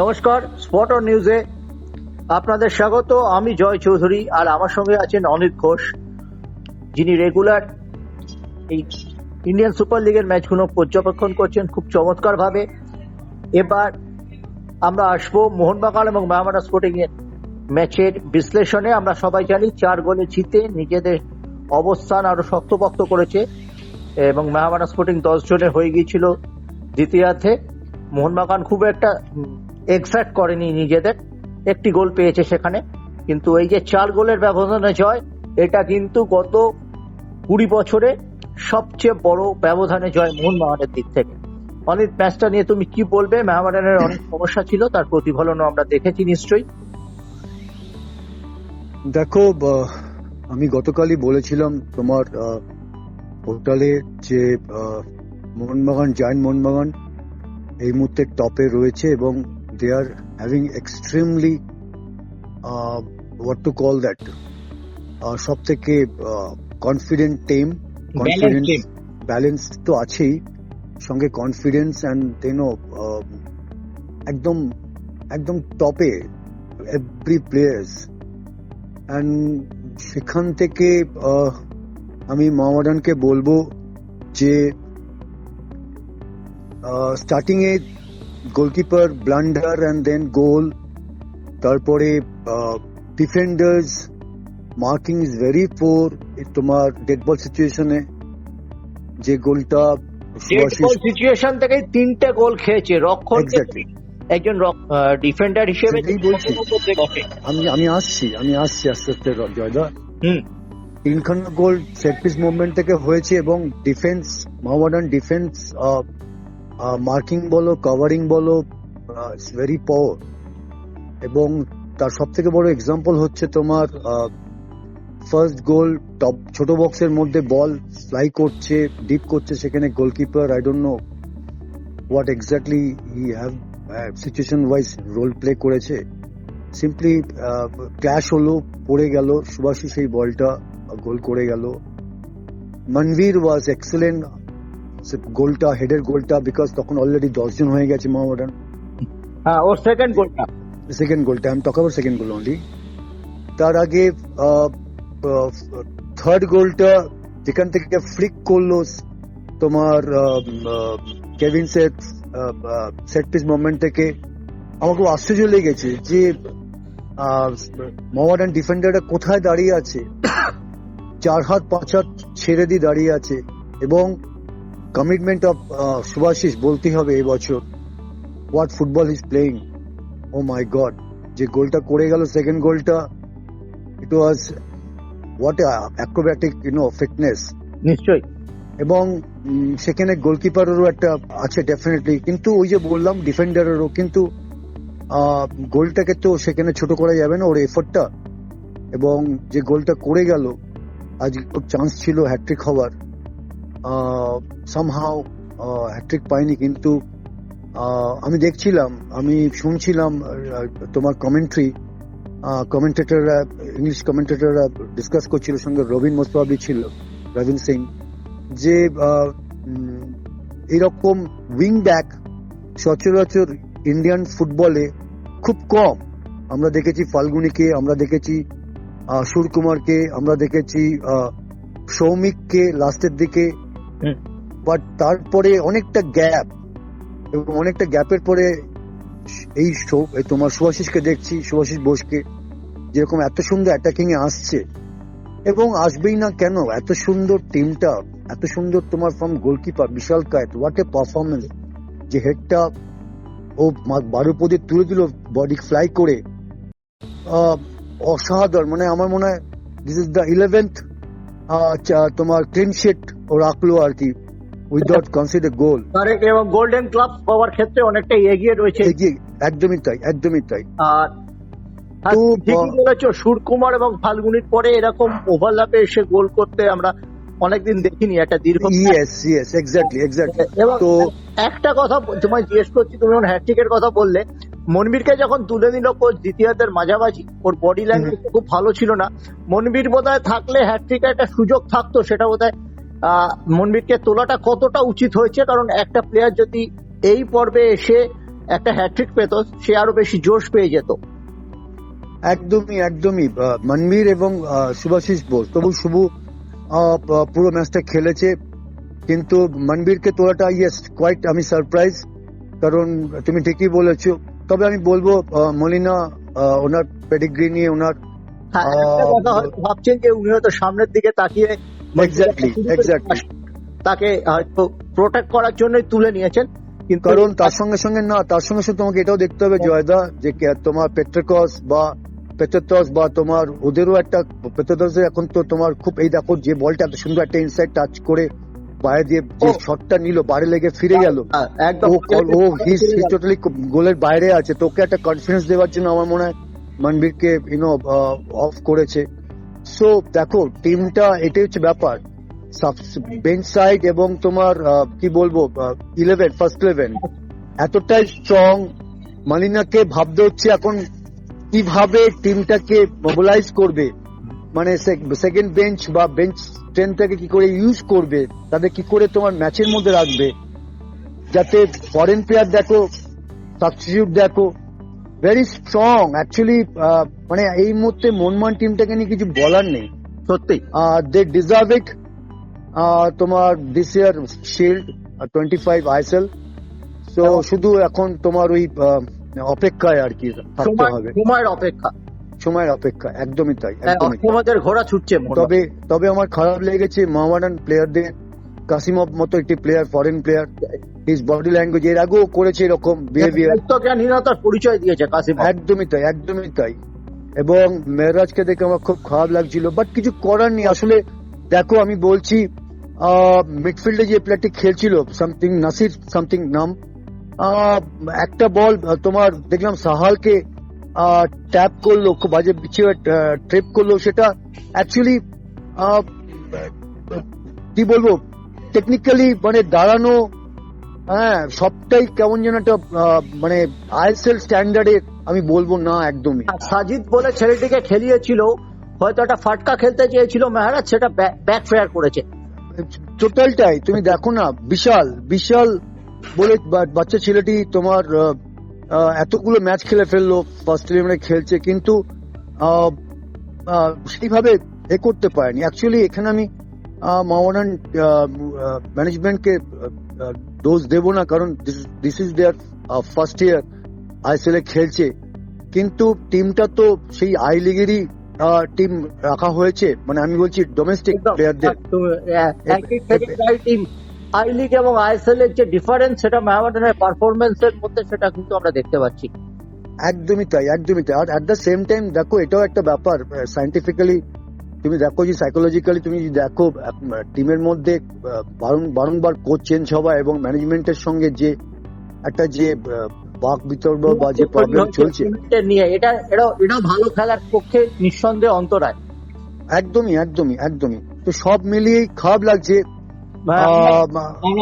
নমস্কার spot on নিউজে আপনাদের স্বাগত। আমি জয় চৌধুরী আর আমার সঙ্গে আছেন অনিত ঘোষ, যিনি রেগুলার এই ইন্ডিয়ান সুপার লিগের ম্যাচগুলো পর্যবেক্ষণ করছেন খুব চমৎকার ভাবে এবার আমরা আসব মোহনবাগান এবং মায়ামাটা স্পোর্টিং এর ম্যাচের বিশ্লেষণে। আমরা সবাই জানি চার গোলে জিতে নিজেদের অবস্থান আরও শক্তপোক্ত করেছে এবং মায়ামাটা স্পোর্টিং দশ জনে হয়ে গিয়েছিল দ্বিতীয়ার্ধে। মোহনবাগান খুব একটা এক্সাক্ট করেনি নিজেদের। একটি গোল পেয়েছে সেখানে। কিন্তু এই যে চার গোলের ব্যবধানে জয়, এটা কিন্তু গত কুড়ি বছরে সবচেয়ে বড় ব্যবধানে জয় মোহনবাগানের দিক থেকে। অনেক ম্যাচটা নিয়ে তুমি কি বলবে? মেহমানের অনেক সমস্যা ছিল, তার প্রতিফলনও আমরা দেখেছি নিশ্চয়ই। দেখো আমি গতকালই বলেছিলাম তোমার পোর্টালে যে মোহনবাগান জায়েন্ট মোহনবাগান এই মুহূর্তে টপে রয়েছে এবং they are having extremely what to call that সব থেকে কনফিডেন্ট টিম কনফিডেন্স. ব্যালেন্স তো আছেই সঙ্গে কনফিডেন্স অ্যান্ড তেনো একদম একদম টপে এভরি প্লেয়ার্স অ্যান্ড সেখান থেকে আমি মোহামেডানকে বলব যে starting A goalkeeper blunder and then goal তারপরে defenders marking is very poor তোমার ডেড বল সিচুয়েশনে যে গোলটা সিচুয়েশন থেকে তিনটে গোল খেয়েছে রক্ষণ. একজন ডিফেন্ডার হিসেবে বলছি। আমি আমি আসছি আমি আসছি আস্তে আস্তে জয়দা। হুম। তিনখানা গোল সেট পিস মুভমেন্ট থেকে হয়েছে এবং ডিফেন্স মোহামেডান ডিফেন্স মার্কিং বলো কভারিং বলো ইটস ভেরি পাওয়ার এবং তার সব থেকে বড় এক্সাম্পল হচ্ছে তোমার ফার্স্ট গোল টপ ছোট বক্সের মধ্যে বল ফ্লাই করছে ডিপ করছে সেখানে goalkeeper I don't know what exactly he have situation wise role play করেছে। সিম্পলি ক্ল্যাশ হলো, পড়ে গেল সুভাষী সেই বলটা গোল করে গেল। মনভীর ওয়াজ এক্সেলেন্ট গোলটা হেডের গোলটা বিকজ তখন অলরেডি দশজন হয়ে গেছে মোহামেডান হ্যাঁ ওর সেকেন্ড গোলটা। সেকেন্ড গোলটা আমি আবার সেকেন্ড গোল অনলি তার আগে থার্ড গোলটা যেখান থেকে ফ্লিক করল তোমার Kevin set set piece movement থেকে আমার খুব আশ্চর্য লেগেছে যে মোহামেডান ডিফেন্ডারটা কোথায় দাঁড়িয়ে আছে? চার হাত পাঁচ হাত ছেড়ে দিয়ে দাঁড়িয়ে আছে এবং কমিটমেন্ট অফ সুভাশিস বলতে হবে এই বছর what football is playing oh my god যে গোলটা করে গেল সেকেন্ড গোলটা it was what acrobatic you know fitness নিশ্চয়ই। এবং সেখানে গোলকিপারেরও একটা আছে ডেফিনেটলি কিন্তু ওই যে বললাম ডিফেন্ডারেরও কিন্তু গোলটাকে তো সেখানে ছোট করা যাবে না ওর এফোর্টটা এবং যে গোলটা করে গেল আজ চান্স ছিল হ্যাট্রিক হওয়ার। সামহাও হ্যাট্রিক পাইনি, কিন্তু আমি দেখছিলাম, আমি শুনছিলাম তোমার কমেন্ট্রি কমেন্টেটররা ইংলিশ কমেন্টেটররা ডিসকাস করছিল, সঙ্গে রবিন মোস্তফাবি ছিল, রবিন সিং, যে এরকম উইং ব্যাক সচরাচর ইন্ডিয়ান ফুটবলে খুব কম আমরা দেখেছি ফাল্গুনিকে, আমরা দেখেছি সুরকুমারকে, আমরা দেখেছি সৌমিককে লাস্টের দিকে। বাট তারপরে অনেকটা গ্যাপ এবং অনেকটা গ্যাপের পরে এই তোমার সুভাশিসকে দেখছি সুভাশিস বোসকে, যেরকম এত সুন্দর অ্যাটাকিং এ আসছে। এবং আসবেই না কেন, এত সুন্দর টিমটা এত সুন্দর তোমার from goalkeeper Vishal Kaith what a performance যে হেডটা ও বারোপদে তুলে দিল বডি ফ্লাই করে। অসাধারণ মানে আমার মনে হয় দিস ইজ দ্য ইলেভেন্থ তোমার ক্লিন শিট ও রাখল আর কি উইদাউট কনসিডার গোল এবং গোল্ডেন ক্লাব পাওয়ার ক্ষেত্রে অনেকটা এগিয়ে রয়েছে। এগিয়ে একদমই তাই একদমই তাই। আর বলেছ সুরকুমার এবং ফাল্গুনির পরে এরকম ওভারল্যাপে এসে গোল করতে আমরা অনেকদিন দেখিনি একটা দীর্ঘ ইয়েস ইয়েস এক্স্যাক্টলি এক্স্যাক্টলি তো একটা কথা তোমায় জিজ্ঞেস করছি তুমি যখন হ্যাট্রিকের কথা বললে মনবীরকে যখন তুলে নিল কোচ দ্বিতীয়ার্ধের মাঝামাঝি ওর বডি ল্যাঙ্গুয়েজ খুব ভালো ছিল না। মনবীর বোধহয় থাকলে হ্যাট্রিকের একটা সুযোগ থাকতো সেটা বোধহয় মনবীরকে তোলাটা কতটা উচিত হয়েছে? কারণ একটা প্লেয়ার যদি এই পর্বে এসে একটা হ্যাট্রিক পেত সে আরও বেশি জোশ পেয়ে যেত। একদমই একদমই। মনবীর এবং শুভাশিস বোস। তবু শুভ পুরো ম্যাচটা খেলেছে। কিন্তু মনবীরকে তোলাটা ইয়েস কোয়াইট আমি সারপ্রাইজ কারণ তুমি ঠিকই বলেছ। তবে আমি বলব মলিনা ওনার পেডিগ্রি নিয়ে ওনার হ্যাঁ, ভাবছেন যে উনি হয়তো সামনের দিকে তাকিয়ে এক্স্যাক্টলি এক্স্যাক্টলি তাকে হয়তো প্রোটেক্ট করার জন্যই তুলে নিয়েছেন কিন্তু কারণ তার সঙ্গে সঙ্গে না তার সঙ্গে সঙ্গে তোমাকে এটাও দেখতে হবে জয়দা যে তোমার পেট্রোকস বা পেট্রোটস বা তোমার ওদেরও একটা পেট্রোটস এখন তো তোমার খুব এই দেখো যে বলটা এত সুন্দর একটা ইনসাইড টাচ করে বাইরে দিয়ে যে শটটা নিল বাড়ি লেগে ফিরে গেল। হ্যাঁ, ও হিস টোটালি গোলের বাইরে আছে তোকে একটা কনফিডেন্স দেওয়ার জন্য আমার মনে হয় মনবীরকে ইউনো অফ করেছে। সো দেখো টিমটা এটাই হচ্ছে ব্যাপার। বেঞ্চ সাইড এবং তোমার কি বলব ইলেভেন ফার্স্ট ইলেভেন এতটাই স্ট্রং মালিনাকে ভাবতে হচ্ছে এখন কীভাবে টিমটাকে মোবিলাইজ করবে। মানে সেকেন্ড বেঞ্চ বা বেঞ্চ স্ট্রেংথটাকে কি করে ইউজ করবে, তাদের কি করে তোমার ম্যাচের মধ্যে রাখবে। যাতে ফরেন প্লেয়ার দেখো সাবস্টিটিউট দেখো ভেরি স্ট্রং অ্যাকচুয়ালি মানে এই মুহূর্তে মনমান টিমটাকে নিয়ে কিছু বলার নেই। সত্যি? দে ডিজার্ভ ইট তোমার this year shield twenty five ISL তো শুধু এখন তোমার ওই আহ, অপেক্ষায় আর কি থাকতে হবে। সময়ের অপেক্ষা। সময়ের অপেক্ষা একদমই তাই হ্যাঁ। অষ্টমদের ঘোড়া ছুটছে তবে তবে আমার খারাপ লেগেছে মোহামেডান প্লেয়ারদের কাসিমভ মতো একটি player foreign player his body language এর আগেও করেছে এরকম বিহেভিয়ার দায়িত্বজ্ঞানহীনতার পরিচয় দিয়েছে কাসিম একদমই তাই একদমই তাই। এবং মেহরাজকে দেখে আমার খুব খারাপ লাগছিল বাট কিছু করার নেই। আসলে দেখো আমি বলছি মিডফিল্ডে যে প্লেয়ারটি খেলছিল সামথিং নাসির সামথিং নাম একটা বল তোমার দেখলাম সাহালকে ট্যাপ করল খুব বাজে পিছিয়ে ট্রেপ করল সেটা। অ্যাকচুয়ালি কি বলব টেকনিক্যালি মানে দাঁড়ানো হ্যাঁ সবটাই কেমন যেন একটা মানে আইএসএল স্ট্যান্ডার্ডে আমি বলব না একদমই। সাজিদ বলে ছেলেটিকে খেলিয়েছিল হয়তো একটা ফাটকা খেলতে চেয়েছিল মেহারাজ সেটা ব্যাক ফেয়ার করেছে। টোটালটাই তুমি দেখো না বিশাল বিশাল বলে বাচ্চা ছেলেটি তোমার এতগুলো ম্যাচ খেলে ফেলল ফার্স্ট ইলেভেনে খেলছে কিন্তু সেইভাবে এ করতে পারেনি। অ্যাকচুয়ালি এখানে আমি মাওয়ানান ম্যানেজমেন্টকে দোষ দেবো না কারণ this is their first year ISL এ খেলছে কিন্তু টিমটা তো সেই আই লিগেরই টিম রাখা হয়েছে। মানে আমি বলছি ডোমেস্টিক প্লেয়ারদের টিম আই লিগ এবং আইএসএল এর যে ডিফারেন্স সেটা মেহামেডানের পারফরমেন্স এর মধ্যে সেটা কিন্তু আমরা দেখতে পাচ্ছি। একদমই তাই একদমই তাই। আর অ্যাট দ্য সেম টাইম দেখো এটাও একটা ব্যাপার সাইন্টিফিক্যালি তুমি দেখো যে সাইকোলজিক্যালি তুমি যদি দেখো টিমের মধ্যে বারং- বারংবার কোচ চেঞ্জ হওয়া এবং ম্যানেজমেন্টের সঙ্গে যে একটা যে বাক বিতর্ক বা যে প্রবলেম চলছে। নিয়ে এটা এটা এটাও ভালো খেলার পক্ষে নিঃসন্দেহে অন্তরায়। একদমই একদমই একদমই। তো সব মিলিয়েই খারাপ লাগছে।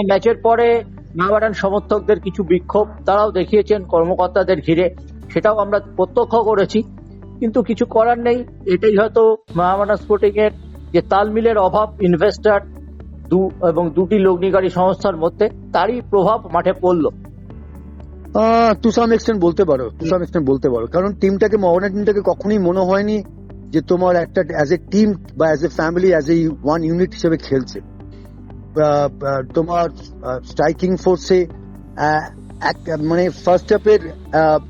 ম্যাচের পরে মেহামেডান সমর্থকদের কিছু বিক্ষোভ তারাও দেখিয়েছেন কর্মকর্তাদের ঘিরে। সেটাও আমরা প্রত্যক্ষ করেছি। কিন্তু কিছু করার নেই। এটাই হয়তো মেহামেডান স্পোর্টিং এর যে তালমিলের অভাব ইনভেস্টার দু এবং দুটি লগ্নিকারী সংস্থার মধ্যে, তারই প্রভাব মাঠে পড়ল। টু সাম এক্সটেন্ট বলতে পারো টু সাম এক্সটেন্ট বলতে পারো। কারণ টিমটাকে মহানা টিমটাকে কখনোই মনে হয়নি যে তোমার একটা অ্যাজ এ টিম বা as a family as a one unit হিসেবে খেলছে। তোমার স্ট্রাইকিং ফোর্সে মানে ফার্স্ট হাফের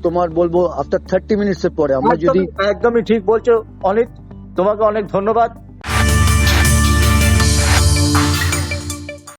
তোমার বলব আফটার থার্টি মিনিটস এর পরে আমরা যদি একদমই- একদমই ঠিক বলছো অনেক তোমাকে অনেক ধন্যবাদ।